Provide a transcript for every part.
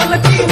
All the people.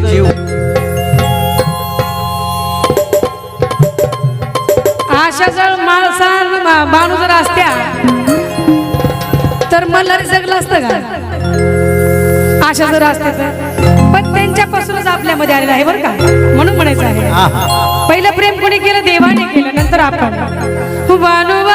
जीव. आशा जर माणसा माणूस जर असत्या तर मला जगलं असतं का? आशा जर असते तर. पण त्यांच्यापासूनच आपल्यामध्ये आलेलं आहे बरं का. म्हणून म्हणायचं आहे. पहिलं प्रेम कोणी केलं? देवाने केलं. नंतर आपण. बानुबा